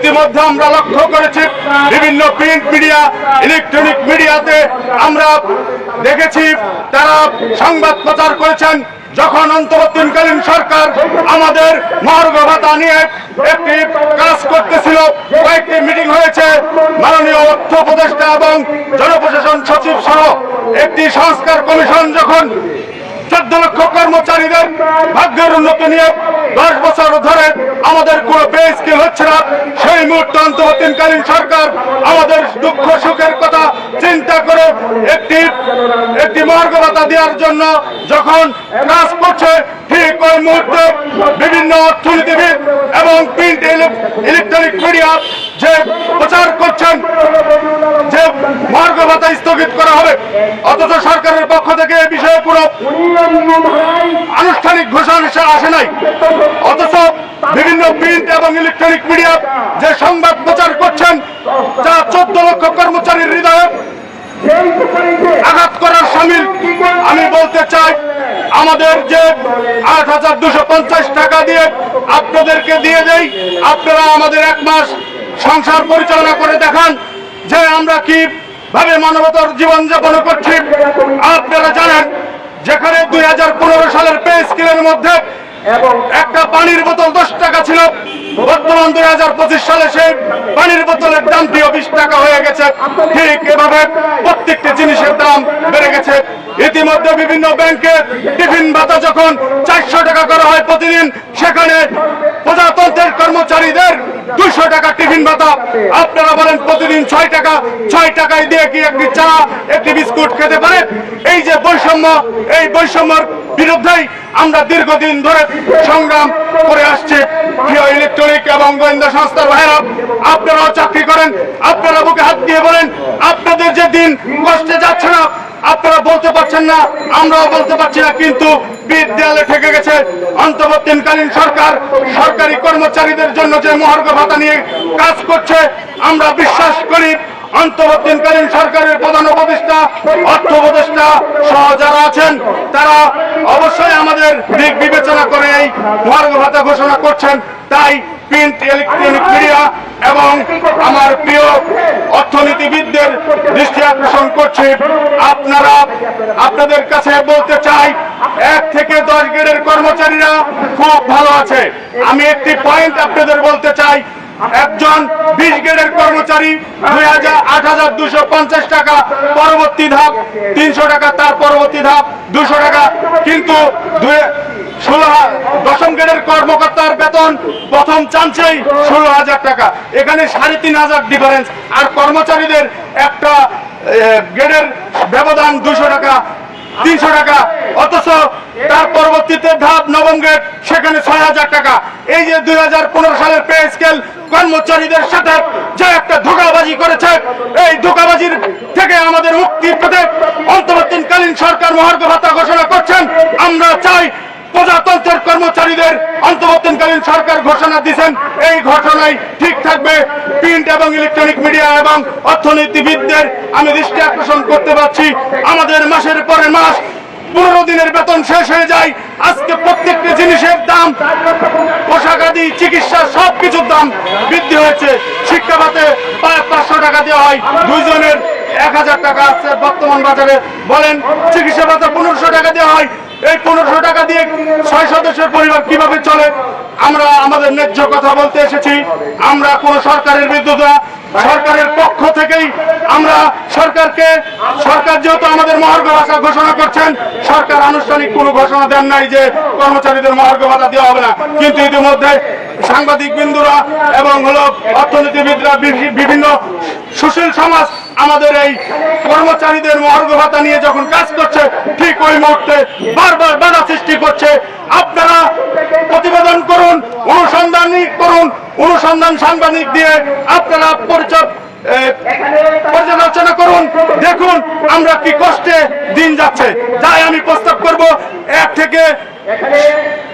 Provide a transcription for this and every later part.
ইতিমধ্যে আমরা লক্ষ্য করেছি, বিভিন্ন প্রিন্ট মিডিয়া, ইলেকট্রনিক মিডিয়াতে আমরা দেখেছি, তারা সংবাদ প্রচার করেছেন, যখন অন্তর্বর্তীকালীন সরকার আমাদের মহার্ঘ ভাতা নিয়ে একটি কাজ করতেছিল, কয়েকটি মিটিং হয়েছে, মাননীয় অর্থ উপদেষ্টা এবং জনপ্রশাসন সচিব সহ একটি সংস্কার কমিশন যখন চোদ্দ লক্ষ কর্মচারীদের ভাগ্যের উন্নতি নিয়ে দশ বছর ধরে আমাদের কোনো পে স্কেল হচ্ছে না? সেই মুহূর্তে অন্তর্বর্তীকালীন সরকার আমাদের দুঃখ সুখের কথা চিন্তা করে একটি একটি মার্গবতা দেওয়ার জন্য যখন কাজ করছে, ঠিক ওই মুহূর্তে বিভিন্ন অর্থনীতিবিদ এবং প্রিন্ট ইলেকট্রনিক মিডিয়া যে প্রচার করছেন, যে মার্গ ভাতা স্থগিত করা হবে, অথচ সরকারের পক্ষ থেকে এ বিষয়ে কোনো আনুষ্ঠানিক ঘোষণা আসে নাই। অথচ বিভিন্ন প্রিন্ট এবং ইলেকট্রনিক মিডিয়া যে সংবাদ প্রচার করছেন, যা চোদ্দ লক্ষ কর্মচারীর হৃদয়ে আঘাত করার সামিল, আমি বলতে চাই, আমাদের যে আট টাকা দিয়ে আপনাদেরকে দিয়ে দেই, আপনারা আমাদের এক মাস সংসার পরিচালনা করে দেখান যে আমরা কি ভাবে মানবতার জীবনযাপন করছি। আপনারা জানেন যেখানে দুই হাজার পনেরো সালের পে স্কেলের মধ্যে একটা পানির বোতল দশ টাকা ছিল। বর্তমান দুই হাজার পঁচিশ সালে সেই পানির বোতলের দামটিও বিশ টাকা হয়ে গেছে। ঠিক এভাবে প্রত্যেকটি জিনিসের দাম বেড়ে গেছে। ইতিমধ্যে বিভিন্ন ব্যাংকে টিফিন ভাতা যখন চারশো টাকা করা হয় প্রতিদিন সেখানে প্রজাতন্ত্রের কর্মচারীদের দুশো টাকা টিফিন ভাতা। আপনারা বলেন প্রতিদিন ছয় টাকা, ছয় টাকায় দিয়ে কি একটি চা, একটি বিস্কুট খেতে পারে? এই যে বৈষম্য, এই বৈষম্যর বিরুদ্ধেই আমরা দীর্ঘদিন ধরে সংগ্রাম করে আসছি। প্রিয় ইলেকট্রনিক এবং গোয়েন্দা সংস্থার ভাইরা আপনারাও চাকরি করেন, আপনারা বুকে হাত দিয়ে বলেন, আপনাদের যে দিন কষ্টে যাচ্ছে না, আপনারা বলতে পারছেন না, আমরাও বলতে পারছি না, কিন্তু ঠেকে গেছে অন্তর্বর্তীকালীন সরকার, সরকারি কর্মচারীদের জন্য যে মহার্ঘ ভাতা নিয়ে কাজ করছে, আমরা বিশ্বাস করি অন্তর্বর্তীকালীন সরকারের প্রধান উপদেষ্টা, অর্থ উপদেষ্টা সহ যারা আছেন, তারা অবশ্যই আমাদের দিক বিবেচনা করে এই মহার্ঘ ভাতা ঘোষণা করছেন। তাই প্রিন্ট ইলেকট্রনিক মিডিয়া এবং আমার প্রিয় অর্থনীতিবিদদের দৃষ্টি আকর্ষণ করছি। আপনারা আপনাদের কাছে বলতে চাই, এক থেকে দশ গ্রেডের কর্মচারীরা খুব ভালো আছে। আমি একটি পয়েন্ট আপনাদের বলতে চাই, একজন বিশ গ্রেডের কর্মচারী দুই হাজার আট হাজার দুশো পঞ্চাশ টাকা পরবর্তী ধাপ, তিনশো টাকা তার পরবর্তী ধাপ, দুশো টাকা। কিন্তু ষোলো দশম গ্রেডের কর্মকর্তার বেতন, প্রথম চান্সেই ষোলো হাজার টাকা। এখানে সাড়ে তিন হাজার ডিফারেন্স আর কর্মচারীদের একটা গ্রেডের ব্যবধান দুশো টাকা, তিনশো টাকা। অথচ তার পরবর্তীতে ধাপ নবম গ্রেড, সেখানে ছয় হাজার টাকা। এই যে দুই হাজার পনেরো সালের পে স্কেল, কর্মচারীদের সাথে যে একটা ধোকাবাজি করেছে, এই ধোকাবাজির থেকে আমাদের মুক্তি পেতে অন্তর্বর্তীকালীন সরকার মহার্ঘ ভাতা ঘোষণা করছেন। আমরা চাই প্রজাতন্ত্রের কর্মচারীদের অন্তর্বর্তীকালীন সরকার ঘোষণা দিয়েছেন। এই ঘটনায় ঠিক থাকবে প্রিন্ট এবং ইলেকট্রনিক মিডিয়া এবং অর্থনীতিবিদদের। আমি দৃষ্টি আকর্ষণ করতে পারছি, আমাদের মাসের পরে মাস, পনেরো দিনের বেতন শেষ হয়ে যায়। আজকে প্রত্যেকটি জিনিসের দাম, পোশাক আদি, চিকিৎসা সব কিছুর দাম বৃদ্ধি হয়েছে। শিক্ষা খাতে প্রায় পাঁচশো টাকা দেওয়া হয়। দুইজনের এক হাজার টাকা আছে বর্তমান বাজারে। বলেন, চিকিৎসা ভাতা পনেরোশো টাকা দেওয়া হয়। এই পনেরোশো টাকা দিয়ে ছয় সদস্যের পরিবার কীভাবে চলে? আমরা আমাদের ন্যায্য কথা বলতে এসেছি। আমরা কোন সরকারের বিরুদ্ধে সরকারের পক্ষ থেকেই আমরা সরকারকে, সরকার যেহেতু আমাদের মহার্ঘ ভাষা ঘোষণা করছেন, সরকার আনুষ্ঠানিক কোনো ঘোষণা দেন নাই যে কর্মচারীদের মহার্ঘ ভাষা দেওয়া হবে না। কিন্তু ইতিমধ্যে সাংবাদিক বিন্দুরা এবং হলো অর্থনীতিবিদরা বিভি- বিভিন্ন সুশীল সমাজ আমাদের এই কর্মচারীদের মহার্ঘ ভাতা নিয়ে যখন কাজ করছে, ঠিক ওই মুহূর্তে বারবার বাধা সৃষ্টি করছে। আপনারা প্রতিবেদন করুন, অনুসন্ধান করুন, অনুসন্ধান সাংবাদিক দিয়ে আপনারা পরিচয় পর্যালোচনা করুন। দেখুন আমরা কি কষ্টে দিন যাচ্ছে। তাই আমি প্রস্তাব করব, এক থেকে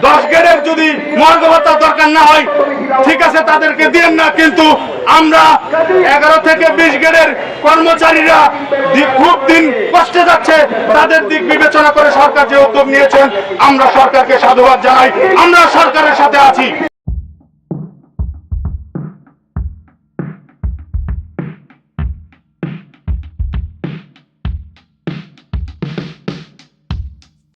দশ গ্রেডের যদি মর্গ ভাতা দরকার না হয়, ঠিক আছে, তাদেরকে দিন না, কিন্তু আমরা এগারো থেকে বিশ গ্রেডের কর্মচারীরা খুব দিন কষ্টে যাচ্ছে, তাদের দিক বিবেচনা করে সরকার যে উদ্যোগ নিয়েছেন, আমরা সরকারকে সাধুবাদ জানাই, আমরা সরকারের সাথে আছি।